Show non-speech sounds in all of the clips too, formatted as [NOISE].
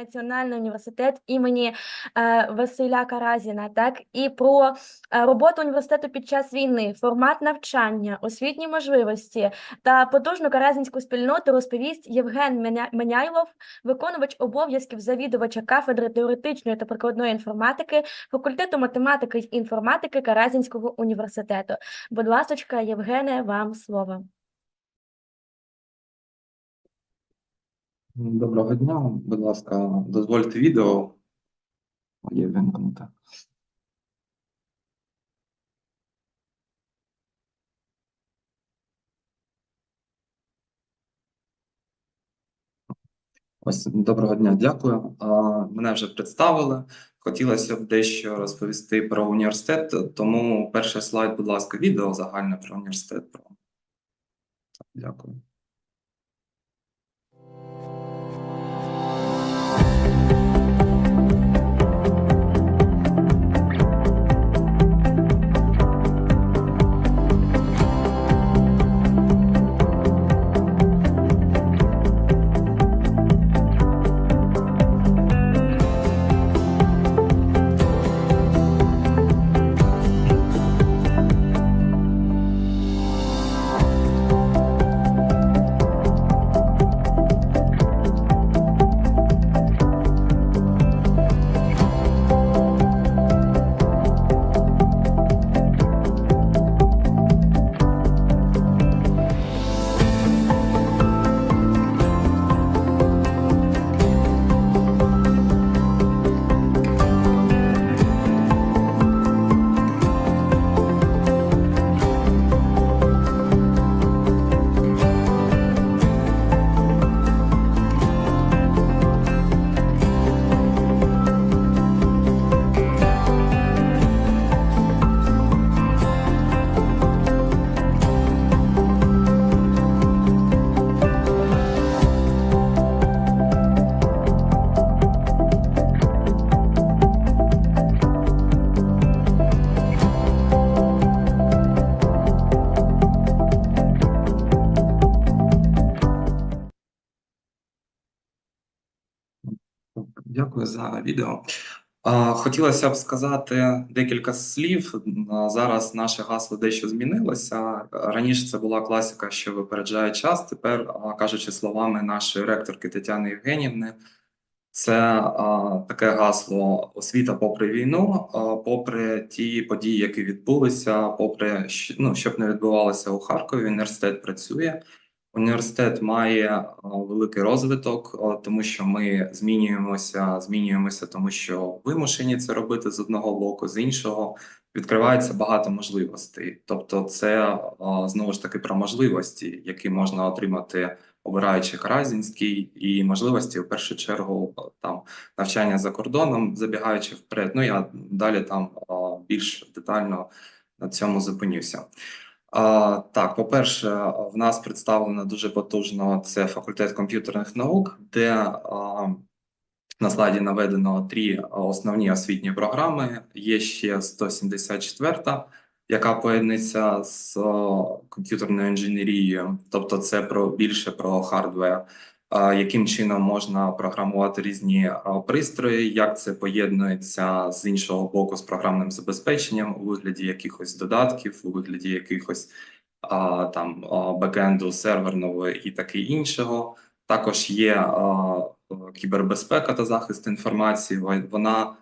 національний університет імені е, Василя Каразіна, так і про е, роботу університету під час війни, формат навчання, освітні можливості та потужну каразінську спільноту розповість Євген Меняйлов, виконувач обов'язків завідувача кафедри теоретичної та прикладної інформатики факультету математики й інформатики Каразінського університету. Будь ласочка, Євгене, вам слово. Доброго дня, будь ласка, дозвольте відео. Є вимкнуте. Ось доброго дня, дякую. Мене вже представили. Хотілося б дещо розповісти про університет, тому перший слайд, будь ласка, відео загальне про університет. Дякую. Відео. Хотілося б сказати декілька слів. Зараз наше гасло дещо змінилося. Раніше це була класика, що випереджає час. Тепер, кажучи словами нашої ректорки Тетяни Євгенівни, це а, таке гасло освіта попри війну, а, попри ті події, які відбулися, попри ну, щоб не відбувалося у Харкові, університет працює. Університет має великий розвиток, тому що ми змінюємося, змінюємося, тому що вимушені це робити з одного боку, з іншого відкривається багато можливостей. Тобто, це знову ж таки про можливості, які можна отримати, обираючи Каразінський, і можливості в першу чергу там навчання за кордоном, забігаючи вперед. Ну я далі там більш детально на цьому зупинюся. Так, по-перше, в нас представлено дуже потужно це факультет комп'ютерних наук, де на слайді наведено три основні освітні програми. Є ще 174, яка поєдниться з комп'ютерною інженерією, тобто це про більше про хардвер. Яким чином можна програмувати різні пристрої, як це поєднується з іншого боку з програмним забезпеченням у вигляді якихось додатків, у вигляді якихось там бекенду серверного і таке іншого. Також є кібербезпека та захист інформації. Во- Вона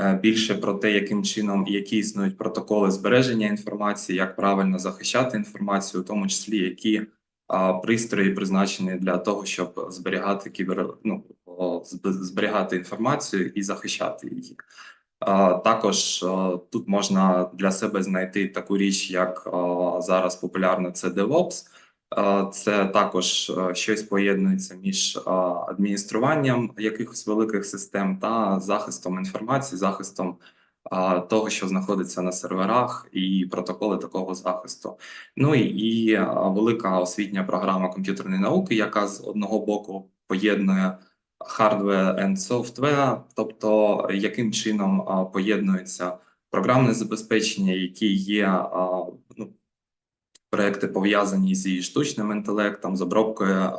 е, більше про те, яким чином які існують протоколи збереження інформації, як правильно захищати інформацію, у тому числі які пристрої призначені для того, щоб зберігати кібер, ну, зберігати інформацію і захищати її. Також тут можна для себе знайти таку річ, як зараз популярно це DevOps. Це також щось поєднується між адмініструванням якихось великих систем та захистом інформації, захистом того, що знаходиться на серверах, і протоколи такого захисту. Ну і, і велика освітня програма комп'ютерної науки, яка з одного боку поєднує hardware and software, тобто яким чином поєднується програмне забезпечення, які є ну, проекти пов'язані зі штучним інтелектом, з обробкою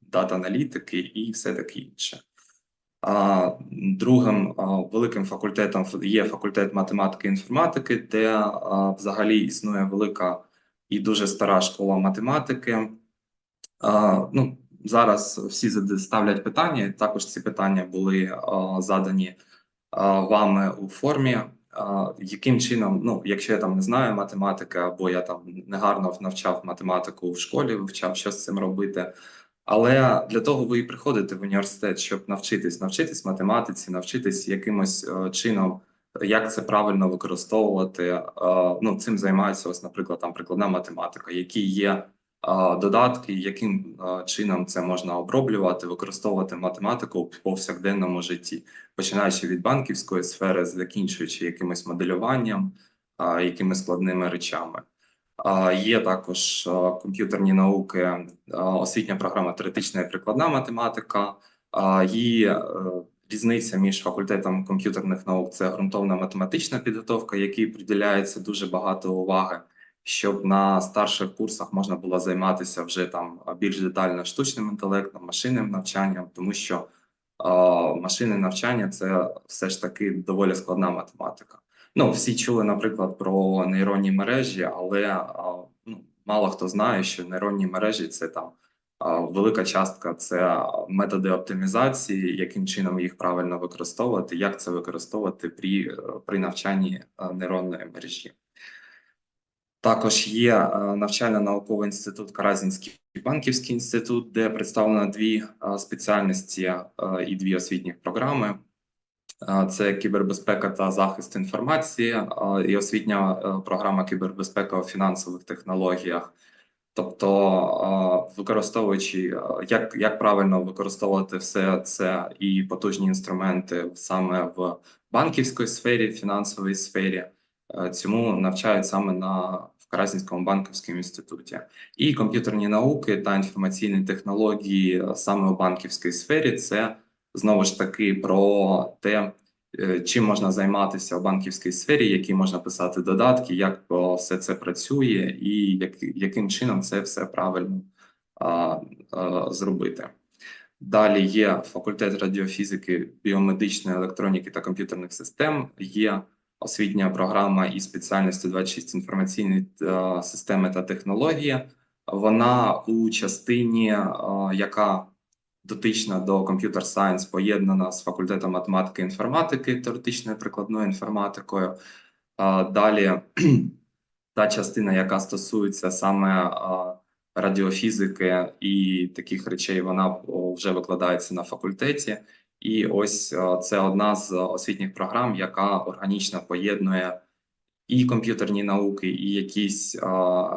дата-аналітики і все таке інше. Другим великим факультетом є факультет математики і інформатики, де взагалі існує велика і дуже стара школа математики. Ну, зараз всі ставлять питання. Також ці питання були задані вами у формі. Яким чином, ну, якщо я там не знаю математики, або я там негарно навчав математику в школі, вивчав, що з цим робити. Але для того ви і приходите в університет, щоб навчитись, навчитись математиці, навчитись якимось е, чином, як це правильно використовувати. Е, ну, цим займається, ось, наприклад, там прикладна математика, які є е, додатки, яким чином це можна оброблювати, використовувати математику в повсякденному житті, починаючи від банківської сфери, закінчуючи якимось моделюванням, якимись складними речами. Є також комп'ютерні науки, освітня програма теоретична і прикладна математика. Є е, різниця між факультетом комп'ютерних наук це ґрунтовна математична підготовка, якій приділяється дуже багато уваги, щоб на старших курсах можна було займатися вже там більш детально штучним інтелектом, машинним навчанням, тому що машинне навчання це все ж таки доволі складна математика. Ну, всі чули, наприклад, про нейронні мережі, але ну, мало хто знає, що нейронні мережі це там велика частка це методи оптимізації, яким чином їх правильно використовувати, як це використовувати при, при навчанні нейронної мережі. Також є навчально-науковий інститут Каразінський банківський інститут, де представлено дві спеціальності і дві освітні програми. Це кібербезпека та захист інформації і освітня е, програма кібербезпека у фінансових технологіях. Тобто, використовуючи е, як, як правильно використовувати все це і потужні інструменти саме в банківській сфері, фінансовій сфері, е, цьому навчають саме на в банківському інституті. І комп'ютерні науки та інформаційні технології саме у банківській сфері це знову ж таки про те, е, чим можна займатися в банківській сфері, які можна писати додатки, як все це працює, і як, яким чином це все правильно а, зробити. Далі є факультет радіофізики, біомедичної електроніки та комп'ютерних систем. Є освітня програма і спеціальності 26 інформаційні е, системи та технології. Вона у частині, е, яка дотична до Computer Science, поєднана з факультетом математики і інформатики, теоретичною прикладною інформатикою. Далі [CLEARS THROAT] та частина, яка стосується саме радіофізики і таких речей, вона вже викладається на факультеті. І ось це одна з освітніх програм, яка органічно поєднує і комп'ютерні науки, і якісь а,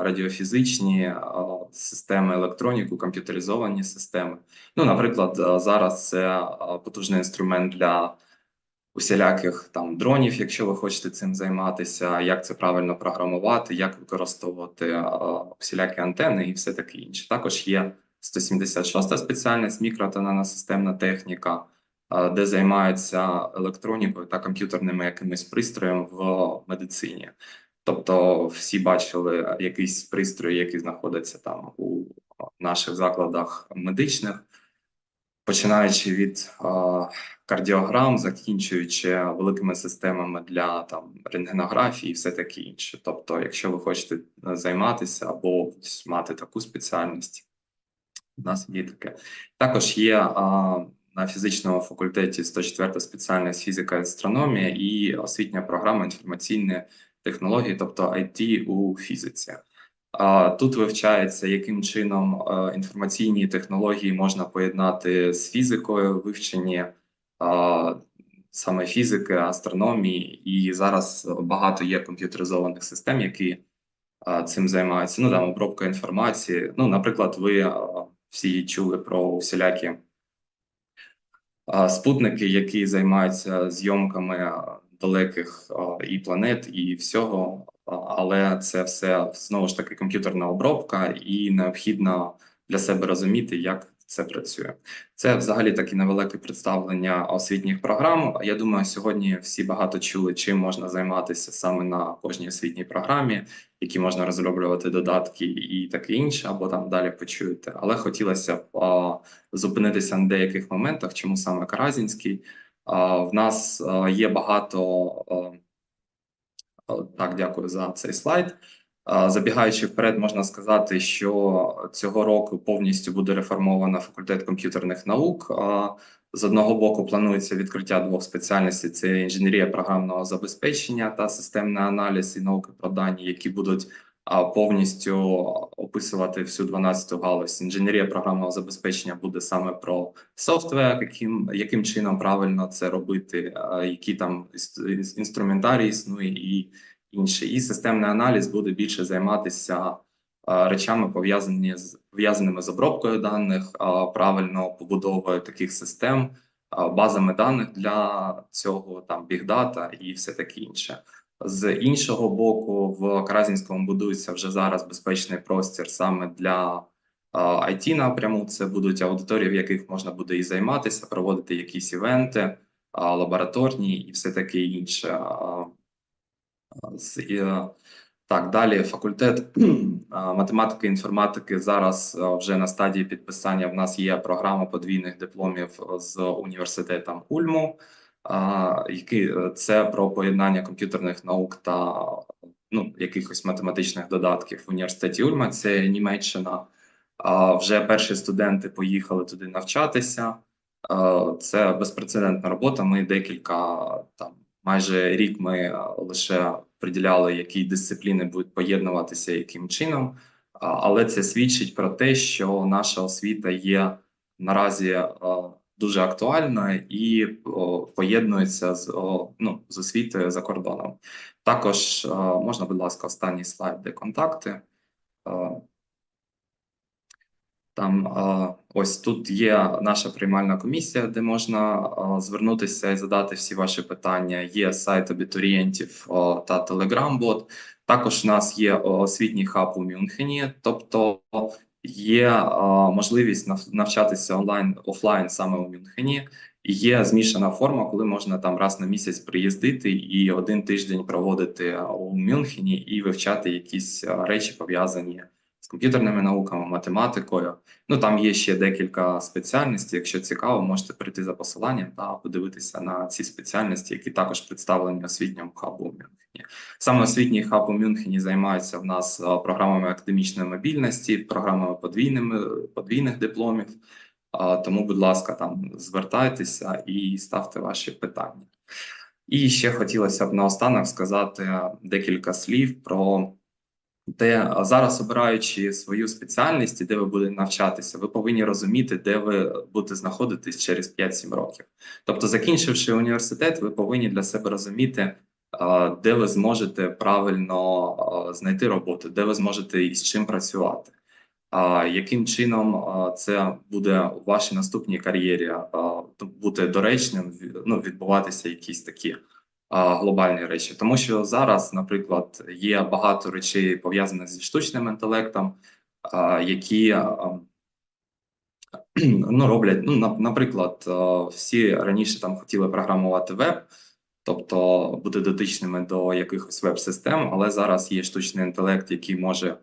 радіофізичні а, системи, електроніку, комп'ютеризовані системи. Ну, наприклад, зараз це потужний інструмент для усіляких там дронів, якщо ви хочете цим займатися, як це правильно програмувати, як використовувати а, всілякі антени і все таке інше. Також є 176 спеціальність мікро та наносистемна техніка, де займаються електронікою та комп'ютерними якимись пристроєм в медицині. Тобто всі бачили якийсь пристрої, які знаходяться там у наших закладах медичних, починаючи від кардіограм, закінчуючи великими системами для там рентгенографії і все таке інше. Тобто, якщо ви хочете е, займатися або мати таку спеціальність, у нас є таке. Також є на фізичному факультеті 104 спеціальність фізика і астрономія і освітня програма інформаційні технології, тобто IT у фізиці. Тут вивчається, яким чином е, інформаційні технології можна поєднати з фізикою, вивчені саме фізики, астрономії, і зараз багато є комп'ютеризованих систем, які цим займаються. Ну там обробка інформації. Ну, наприклад, ви всі чули про всілякі спутники, які займаються зйомками далеких і планет, і всього. Але це все знову ж таки комп'ютерна обробка, і необхідно для себе розуміти, як це працює. Це взагалі таке невелике представлення освітніх програм. Я думаю, сьогодні всі багато чули, чим можна займатися саме на кожній освітній програмі, які можна розроблювати додатки і таке інше, або там далі почуєте. Але хотілося б а, зупинитися на деяких моментах, чому саме Каразінський. А, В нас а, є багато. а, Так, дякую за цей слайд. Забігаючи вперед, можна сказати, що цього року повністю буде реформовано факультет комп'ютерних наук. З одного боку, планується відкриття двох спеціальностей: це інженерія програмного забезпечення та системний аналіз і науки про дані, які будуть повністю описувати всю 12-ту галузь. Інженерія програмного забезпечення буде саме про софтвер, яким, яким чином правильно це робити, які там інструментарій існує і інше. І системний аналіз буде більше займатися речами, пов'язані з пов'язаними з обробкою даних, правильно побудовою таких систем, базами даних для цього, там бігдата і все таке інше. З іншого боку, в Каразінському будується вже зараз безпечний простір саме для it напряму. Це будуть аудиторії, в яких можна буде і займатися, проводити якісь івенти, лабораторні і все таке інше. Е, Так, далі факультет математики і інформатики зараз вже на стадії підписання. В нас є програма подвійних дипломів з університетом Ульму, який е, це про поєднання комп'ютерних наук та ну, якихось математичних додатків в університеті Ульма. Це Німеччина. Вже перші студенти поїхали туди навчатися. Це безпрецедентна робота. Ми декілька там майже рік ми е, лише приділяли, які дисципліни будуть поєднуватися, яким чином. Але це свідчить про те, що наша освіта є наразі е, дуже актуальна і поєднується з, ну, з освітою за кордоном. Також е, можна, будь ласка, останній слайд, де контакти. Там ось тут є наша приймальна комісія, де можна звернутися і задати всі ваші питання. Є сайт абітурієнтів та телеграм-бот. Також у нас є освітній хаб у Мюнхені, тобто є можливість нав- навчатися онлайн офлайн саме у Мюнхені. Є змішана форма, коли можна там раз на місяць приїздити і один тиждень проводити у Мюнхені і вивчати якісь речі пов'язані комп'ютерними науками, математикою. Ну там є ще декілька спеціальностей. Якщо цікаво, можете перейти за посиланням та подивитися на ці спеціальності, які також представлені освітньому хабу Мюнхені. Саме освітній хаб у Мюнхені займається в нас е, програмами академічної мобільності, програмами подвійними подвійних дипломів. Тому, будь ласка, там звертайтеся і ставте ваші питання. І ще хотілося б наостанок сказати декілька слів про те, зараз обираючи свою спеціальність, і де ви будете навчатися, ви повинні розуміти, де ви будете знаходитись через 5-7 років. Тобто, закінчивши університет, ви повинні для себе розуміти, де ви зможете правильно знайти роботу, де ви зможете і з чим працювати. Яким чином це буде у вашій наступній кар'єрі бути доречним, ну, відбуватися якісь такі глобальні речі? Тому що зараз, наприклад, є багато речей пов'язаних зі штучним інтелектом, які [CLEARS THROAT] ну, роблять, ну, наприклад, всі раніше там хотіли програмувати веб, тобто бути дотичними до якихось веб-систем, але зараз є штучний інтелект, який може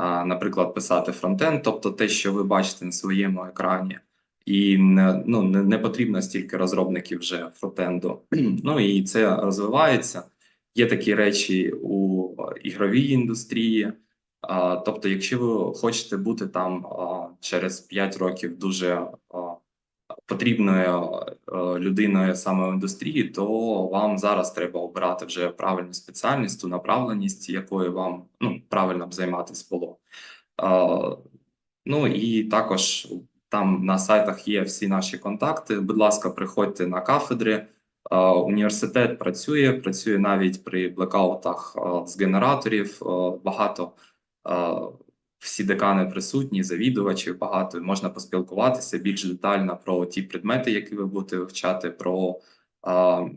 наприклад, писати фронтенд, тобто те, що ви бачите на своєму екрані, і не, ну, не, потрібно стільки розробників вже фронтенду. [CLEARS THROAT] Ну і це розвивається. Є такі речі у ігровій індустрії. А, тобто, якщо ви хочете бути там а, через 5 років дуже а, потрібною е, людиною саме в індустрії, то вам зараз треба обирати вже правильну спеціальність, ту направленість, якою вам ну, правильно б займатися було. Е, Ну і також там на сайтах є всі наші контакти. Будь ласка, приходьте на кафедри. Е, Університет працює, працює навіть при блекаутах е, з генераторів. Е, Багато всі декани присутні, завідувачів багато. Можна поспілкуватися більш детально про ті предмети, які ви будете вивчати, про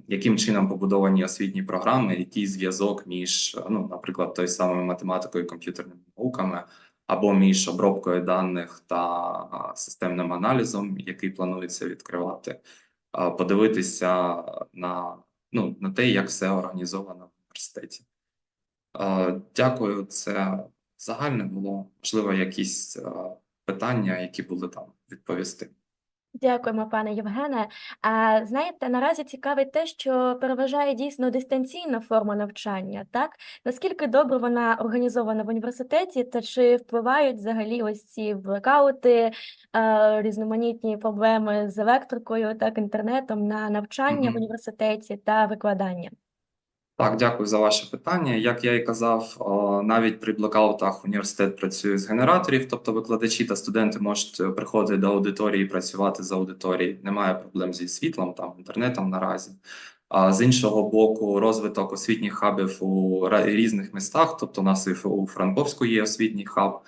яким чином побудовані освітні програми, який зв'язок між, ну, наприклад, той самою математикою і комп'ютерними науками. Або між обробкою даних та системним аналізом, який планується відкривати, подивитися на, ну, на те, як все організовано в університеті. Дякую, це загальне було. Можливо, якісь питання, які були там відповісти. Дякуємо, пане Євгене. А знаєте, наразі цікавить те, що переважає дійсно дистанційна форма навчання, так? Наскільки добре вона організована в університеті, та чи впливають взагалі ось ці блекаути, різноманітні проблеми з електрикою, так, інтернетом на навчання в університеті та викладання? Так, дякую за ваше питання. Як я і казав, навіть при блокаутах університет працює з генераторів, тобто викладачі та студенти можуть е, приходити до аудиторії, і працювати з аудиторії. Немає проблем зі світлом, там інтернетом наразі. А з іншого боку, розвиток освітніх хабів у різних містах. Тобто, у нас і у Франковську є освітній хаб,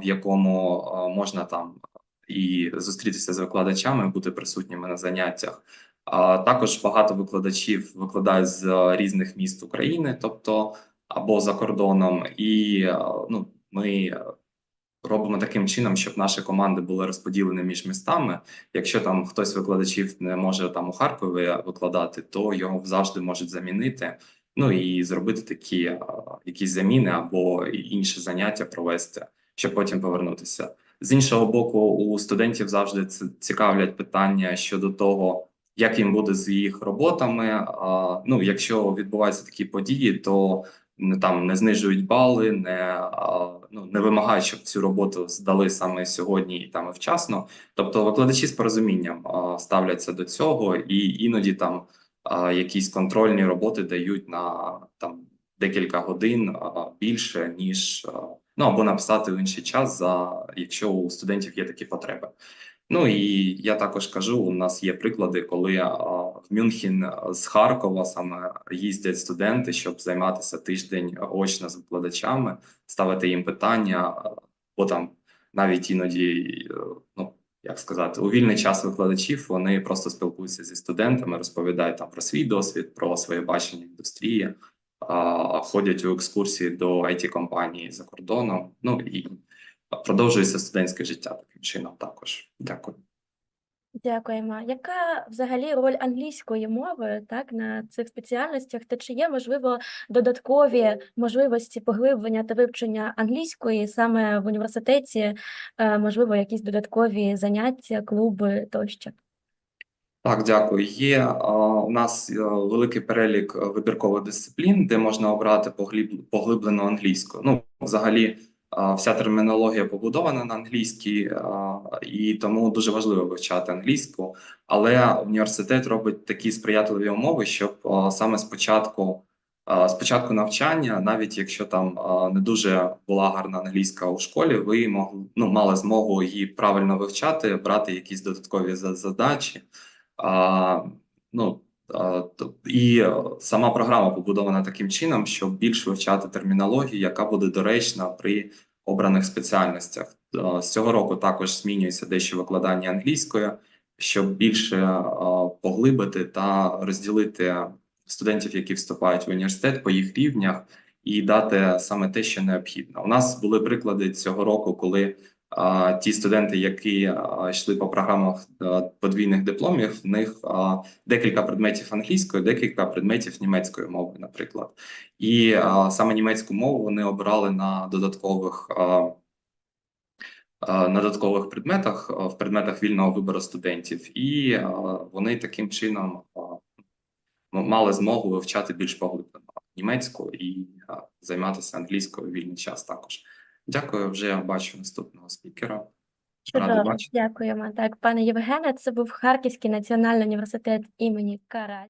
в якому можна там і зустрітися з викладачами, бути присутніми на заняттях. Також багато викладачів викладають з е, різних міст України, тобто або за кордоном, і е, ну, ми е, робимо таким чином, щоб наші команди були розподілені між містами. Якщо там хтось викладачів не може там у Харкові викладати, то його завжди можуть замінити. Ну і зробити такі якісь заміни або інші заняття провести, щоб потім повернутися. З іншого боку, у студентів завжди цікавлять питання щодо того, як їм буде з їх роботами. А, ну, якщо відбуваються такі події, то не там не знижують бали, не а, ну не вимагають, щоб цю роботу здали саме сьогодні і там вчасно. Тобто викладачі з порозумінням а, ставляться до цього, і іноді там а, якісь контрольні роботи дають на там декілька годин а, більше ніж ну або написати в інший час, за якщо у студентів є такі потреби. Ну і я також кажу: у нас є приклади, коли в Мюнхен з Харкова саме їздять студенти, щоб займатися тиждень очно з викладачами, ставити їм питання, бо там навіть іноді, е, ну як сказати, у вільний час викладачів вони просто спілкуються зі студентами, розповідають там про свій досвід, про своє бачення індустрії, ходять у екскурсії до it компанії за кордоном. Ну і продовжується студентське життя таким чином також. Дякую. Дякуємо. Яка взагалі роль англійської мови так на цих спеціальностях? Та чи є можливо додаткові можливості поглиблення та вивчення англійської саме в університеті? Е, Можливо, якісь додаткові заняття, клуби тощо? Так, дякую. Є у нас е, великий перелік е, вибіркових дисциплін, де можна обрати поглиб- поглиблену англійську. Ну, взагалі, вся термінологія побудована на англійській, і тому дуже важливо вивчати англійську. Але університет робить такі сприятливі умови, щоб саме спочатку, спочатку навчання, навіть якщо там не дуже була гарна англійська у школі, ви могли, ну, мали змогу її правильно вивчати, брати якісь додаткові задачі. Ну, і е, сама програма побудована таким чином, щоб більш вивчати термінологію, яка буде доречна при обраних спеціальностях. Е, З цього року також змінюється дещо викладання англійської, щоб більше е, поглибити та розділити студентів, які вступають в університет по їх рівнях, і дати саме те, що необхідно. У нас були приклади цього року, коли ті студенти, які йшли по програмах подвійних дипломів, в них декілька предметів англійської, декілька предметів німецької мови, наприклад. І саме німецьку мову вони обрали на додаткових. На додаткових предметах в предметах вільного вибору студентів, і вони таким чином мали змогу вивчати більш поглиблено німецьку і займатися англійською вільний час також. Дякую, вже бачу наступного спікера. Чудово, бачити. дякуємо. Так, пане Євгене, це був Харківський національний університет імені Карась.